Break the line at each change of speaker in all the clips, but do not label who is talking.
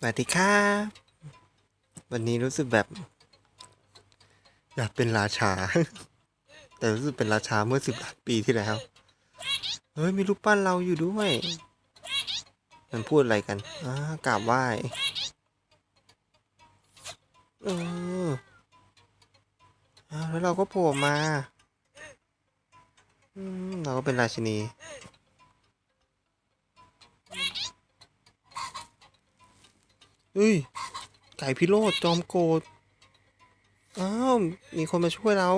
สวัสดีครับ วันนี้รู้สึกแบบ อยากเป็นราชา แต่รู้สึกเป็นราชาเมื่อสิบปีที่แล้ว เฮ้ย มีรูปปั้นเราอยู่ด้วย มันพูดอะไรกันอ่ากราบไหว้เอออ้าวแล้วเราก็โผล่มาอืมเราก็เป็นราชินี เฮ้ย ไก่พิโรธจอมโกรธอ้าว มีคนมาช่วยเรา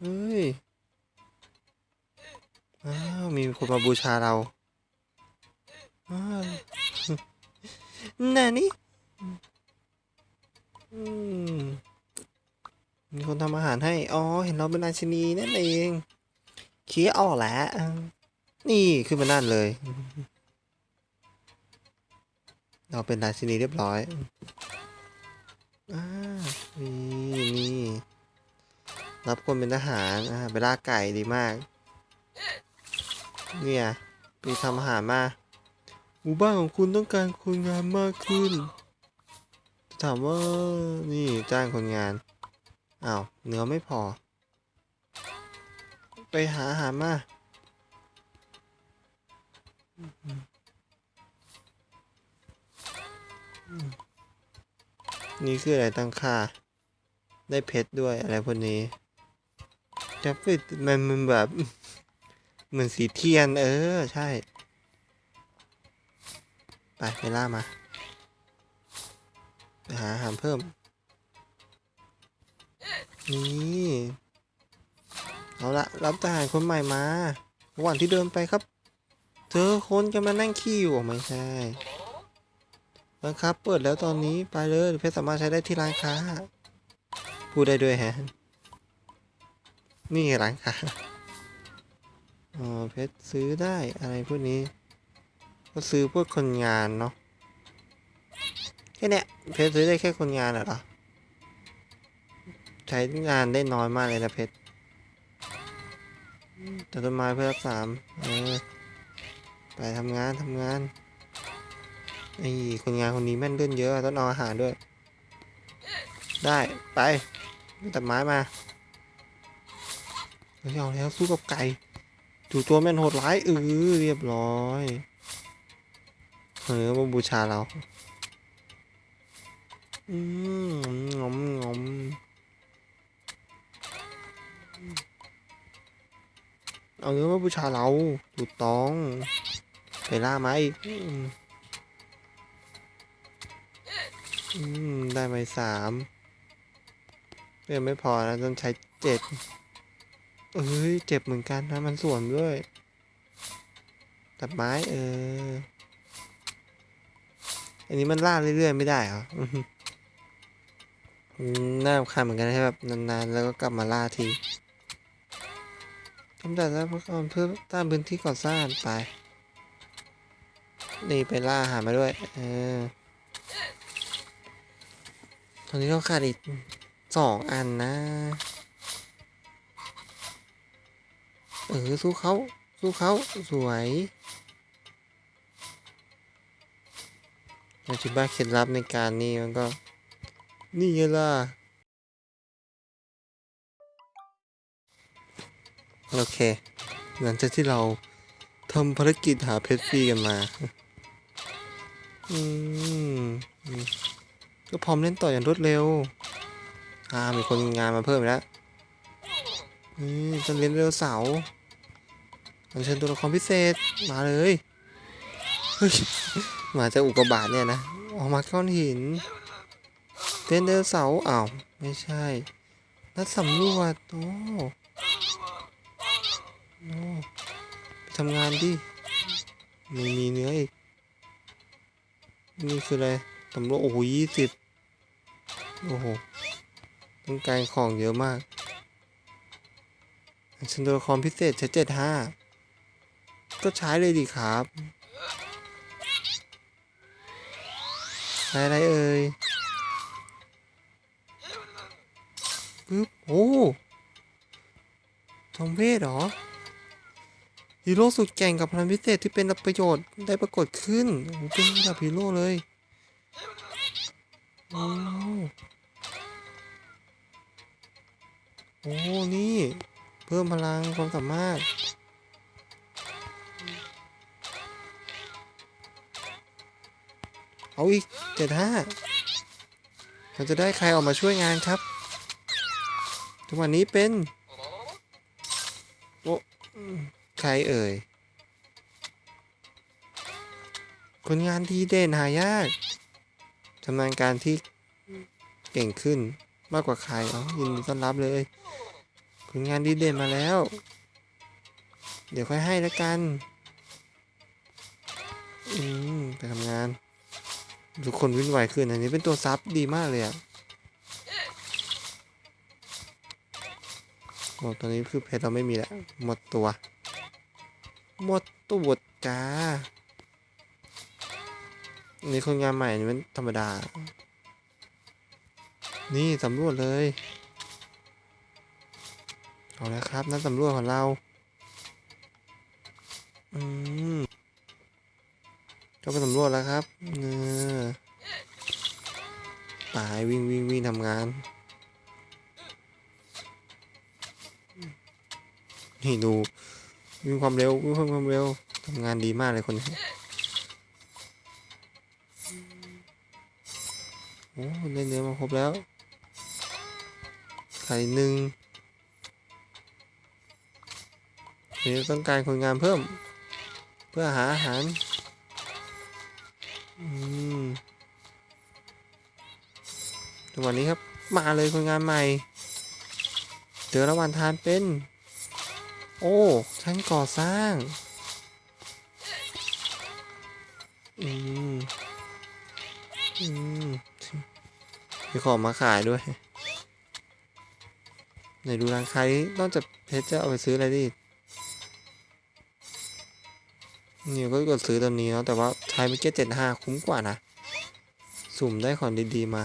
เฮ้ย อ้าว มีคนมาบูชาเรา อ้าวน่ะนี่มีคนทำอาหารให้ อ๋อ เห็นเราเป็นราชินีนั่นเองเคียออกแล้ว นี่ ขึ้นมานั่นเลย เราเป็นราชินีเรียบร้อยอ่านี่นี่รับคนเป็นทหารอ่าไปล่าไก่ดีมาก เนี่ยไปทำอาหารมาหมู่บ้านของคุณต้องการคนงานมากขึ้น ถามว่านี่จ้างคนงานอ้าวเนื้อไม่พอ ไปหาอาหารมา นี่คืออะไรตั้งค่า ได้เพชรด้วยอะไรพวกนี้จะฟิตมันมันแบบเหมือนสีเทียน เออ ใช่ ไปไปล่ามา ไปหาอาหารเพิ่ม นี่เอาละรับทหารคนใหม่มาระหว่างที่เดินไปครับเจอคนกำลังนั่งขี้อยู่ไม่ใช่ ร้านค้าเปิดแล้วตอนนี้ไปเลยเพชรสามารถใช้ได้ที่ร้านค้า พูดได้ด้วยแฮะ นี่ร้านค้าอ๋อเพชรซื้อได้อะไรพวกนี้ ก็ซื้อพวกคนงานเนาะแค่เนี้ยเพชรซื้อได้แค่คนงานเหรอใช้งานได้น้อยมากเลยนะเพชรตัดต้นไม้เพื่อรักษาเออไปทำงานทำงาน ไอ้คนงานคนนี้แม่นเลื่อนเยอะต้องเอาอาหารด้วย ได้ไปตัดไม้มาเฮ้ยเอาแล้วสู้กับไก่จู่ตัวแม่นโหดร้ายเออเรียบร้อยเออมาบูชาเราอืมงมงมเอาเนื้อมาบูชาเราถูกต้องไปล่ามาอีกอืม อืม ได้ไปสามเรื่องไม่พอนะต้องใช้เจ็ดเอ้ย เจ็บเหมือนกันนะ มันส่วนด้วย ตัดไม้เออ อันนี้มันล่าเรื่อยๆ ไม่ได้เหรออื้อหืออืมน่ารำคาญเหมือนกันให้แบบนานๆ แล้วก็กลับมาล่าทีกำจัดแล้วเพื่อเพื่อต้านพื้นที่ก่อสร้างไป นี่ไปล่าหามาด้วย เออ ตอนนี้เราขาดอีกสองอันนะ เออ สู้เขา สู้เขา สวยเราคิดว่าเคล็ดลับในการนี้มันก็ นี่ไงล่ะ โอเค หลังจากที่เราทำภารกิจหาเพชรฟรีกันมา อืม ก็พร้อมเล่นต่ออย่างรวดเร็วอ่ามีคนงานมาเพิ่มแล้วนี่จะเล่นเร็วเสาอัญเชิญตัวละครพิเศษมาเลยเฮ้ยมาจากอุกกาบาตเนี่ยนะออกมาก้อนหินเล่นเร็วเสาอ้าวไม่ใช่นัดสำรวจโอ้โอ้ไปทำงานดิมีมีเนื้ออีกนี่คืออะไร สำรวจโอ้โหยี่สิบโอ้โหต้องการของเยอะมากฉันตัวละครพิเศษใช้เจ็ดห้าก็ใช้เลยดีครับใช้อะไรเอ่ยปึ๊บโอ้ทอมเวทเหรอฮีโร่สุดเก่งกับพลังพิเศษที่เป็นประโยชน์ได้ปรากฏขึ้นโอ้โหเป็นระดับฮีโร่เลย โอ้โอ้นี่ เพิ่มพลังความสามารถ เอาอีกเจ็ดห้าเราจะได้ใครออกมาช่วยงานครับจังหวะนี้เป็น โอ้ใครเอ่ยคนงานที่เด่นหายาก ชำนาญการที่เก่งขึ้นมากกว่าใครเอายินดีต้อนรับเลยคนงานดีเด่นมาแล้ว เดี๋ยวค่อยให้แล้วกัน อืมไปทำงานทุกคนวิ่งไวขึ้นอันนี้เป็นตัวซับดีมากเลยอะโอ้ตอนนี้คือเพชรเราไม่มีแล้ว หมดตัว หมดตัวจ้า นี่คนงานใหม่นี่มันธรรมดา นี่สำรวจเลย เอาแล้วครับนักสำรวจของเรา อืมก็ไปสำรวจแล้วครับเออตายวิ่งวิ่งวิ่งทำงาน นี่ดูวิ่งความเร็ววิ่งความเร็วทำงานดีมากเลยคนนี้ อ้ได้เนื้อมาครบแล้ว ไข่หนึ่งเดี๋ยวต้องการคนงานเพิ่ม เพื่อหาอาหาร อืมจังหวะนี้ครับ มาเลยคนงานใหม่เจอระหว่างทานเป็น โอ้ช่างก่อสร้าง อืม อืม มีของมาขายด้วยไหนดูร้านค้าดินอกจากเพชรจะเอาไปซื้ออะไรดินี่ก็กดซื้อตอนนี้เนาะแต่ว่าใช้ไม่เก็ตเจ็ดห้าคุ้มกว่านะ สุ่มได้ของดีๆมา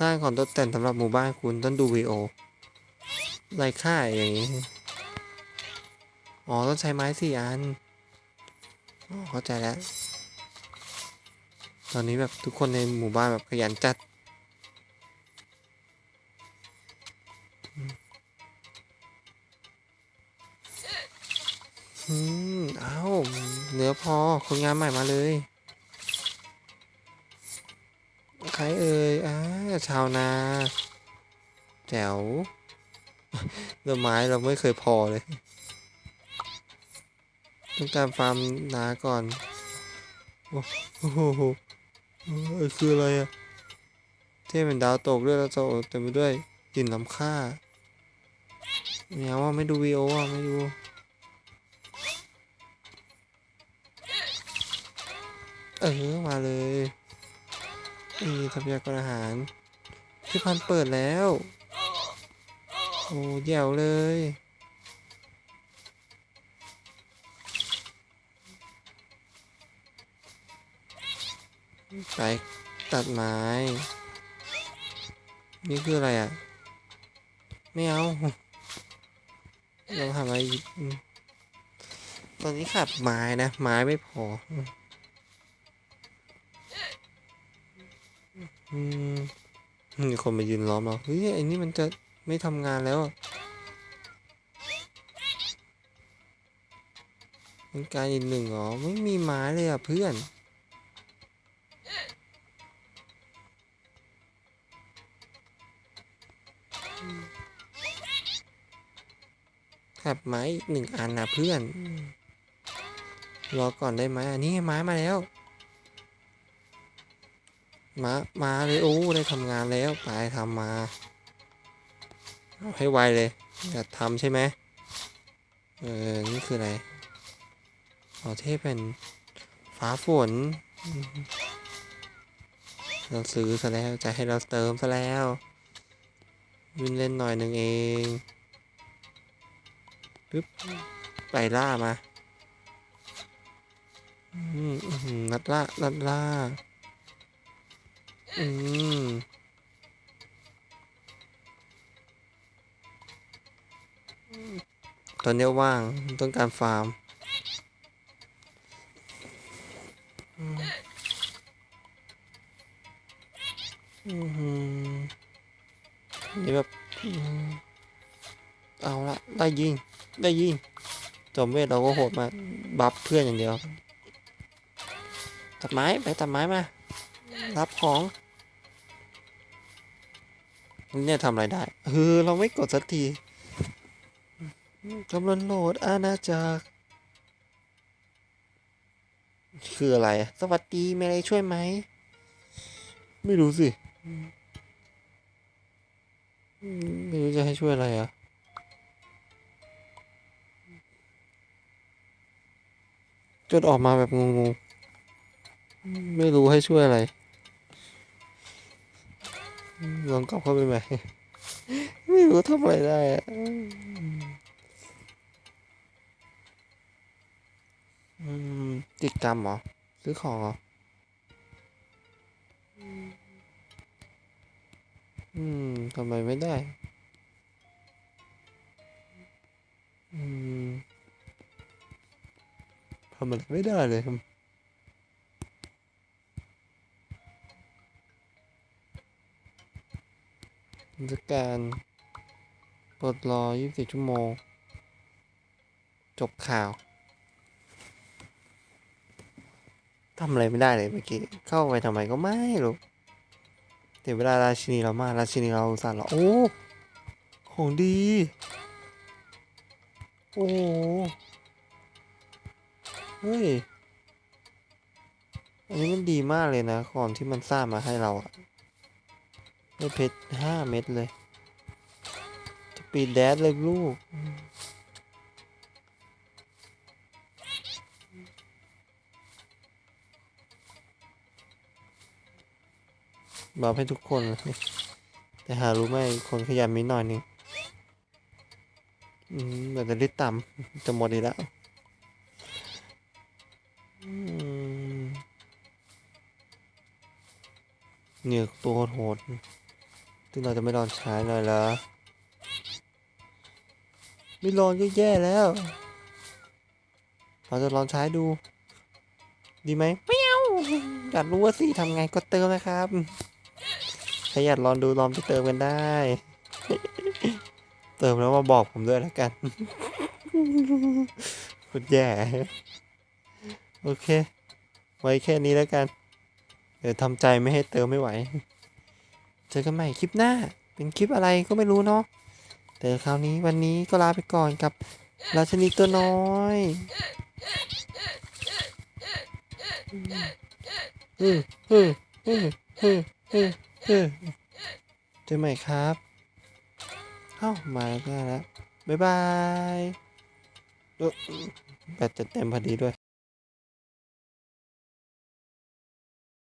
สร้างของตกแต่งสำหรับหมู่บ้านคุณต้องดูวีโอไรค่าอย่างนี้ อ๋อ ต้องใช้ไม้สี่อัน อ๋อ เข้าใจแล้ว ตอนนี้แบบทุกคนในหมู่บ้านแบบขยันจัด อืมเอาเหนือพอคนงานใหม่มาเลย ใครเอ่ยอ่าชาวนา แจ๋วเนื้อไม้เราไม่เคยพอเลย ต้องการฟาร์มนาก่อน โอ้โห เอ้ยคืออะไรอะเท่เป็นดาวตกด้วยแล้วจะเต็มไปด้วยกลิ่นล้ำค่าไม่เอาว่าไม่ดูวีโออะไม่ดูเออมาเลยนี่ทรัพยากรอาหารที่พันเปิดแล้ว โอ้แย่วเลย ไปตัดไม้ นี่คืออะไรอะ ไม่เอาเราทำอะไรอีกอืมตอนนี้ขาดไม้นะ ไม้ไม่พอ อืมมีคนมายืนล้อมเราเฮ้ยไอ้นี่มันจะไม่ทำงานแล้วอะเป็นการอีกหนึ่งเหรอ ไม่มีไม้เลยอะเพื่อน ครับไม้อีกหนึ่งอันนะเพื่อน รอก่อนได้ไหมอันนี้ไงไม้มาแล้ว มา มาเลยโอ้ได้ทำงานแล้วไปทำมาเอาให้ไวเลยอยากทำใช่ไหมเออ นี่คืออะไรอ๋อเทพเป็นฟ้าฝนอืมเราซื้อซะแล้วจะให้เราเติมซะแล้ว วินเล่นหน่อยหนึ่งเอง ปึ๊บไปล่ามาอืมนัดล่านัดล่า อืมตอนนี้ว่างต้องการฟาร์มนี่แบบเอาละได้ยิง ได้ยิงจอมเวทเราก็โหดมากบัฟเพื่อนอย่างเดียว ตัดไม้ไปตัดไม้มา รับของเนี่ยทำอะไรได้เออเราไม่กดสักทีกำลังโหลดอาณาจักรคืออะไร สวัสดีมีอะไรช่วยไหม ไม่รู้สิ ไม่รู้จะให้ช่วยอะไรอะ จดออกมาแบบงงๆ ไม่รู้ให้ช่วยอะไร ลองกลับเข้าไปใหม่ ไม่รู้ทำอะไรได้อะอืมติดกรรมเหรอ ซื้อของเหรอ อืม ทำไมไม่ได้ อืมำอะไรไม่ได้เลยครับกิจการกดรอ 24 ชั่วโมง จบข่าวทำอะไรไม่ได้เลยเมื่อกี้ เข้าไปทำไมก็ไม่รู้เดี๋ยวเวลาราชินีเรามาราชินีเราสั่นเหรอโอ้ ของดี โอ้ เฮ้ย อันนี้มันดีมากเลยนะของที่มันสร้างมาให้เราอะได้เพชรห้าเม็ดเลยสปีดแดดเลยลูก บอกให้ทุกคนเลยแต่หารู้ไหมคนขยันมีหน่อยนึงอืมแต่จะริดต่ำจะหมดอีกแล้ว เหนี่ยตัวโหดๆซึ่งเราจะไม่ลองใช้เลยเหรอไม่ลองก็แย่แล้ว เราจะลองใช้ดู ดีไหมไม่เอาอยากรู้ว่าสิทำไงก็เติมนะครับถ้าอยากลองดูลองไปเติมกันได้ เติมแล้วมาบอกผมด้วยแล้วกันคุดแย่ โอเค ไว้แค่นี้แล้วกัน เดี๋ยวทำใจไม่ให้เติมไม่ไหว เจอกันใหม่คลิปหน้า เป็นคลิปอะไรก็ไม่รู้เนาะ แต่คราวนี้วันนี้ก็ลาไปก่อนกับราชนีตัวน้อย เจอใหม่ครับ เอ้า มาได้แล้ว บ๊ายบายแบตจะเต็มพอดีด้วย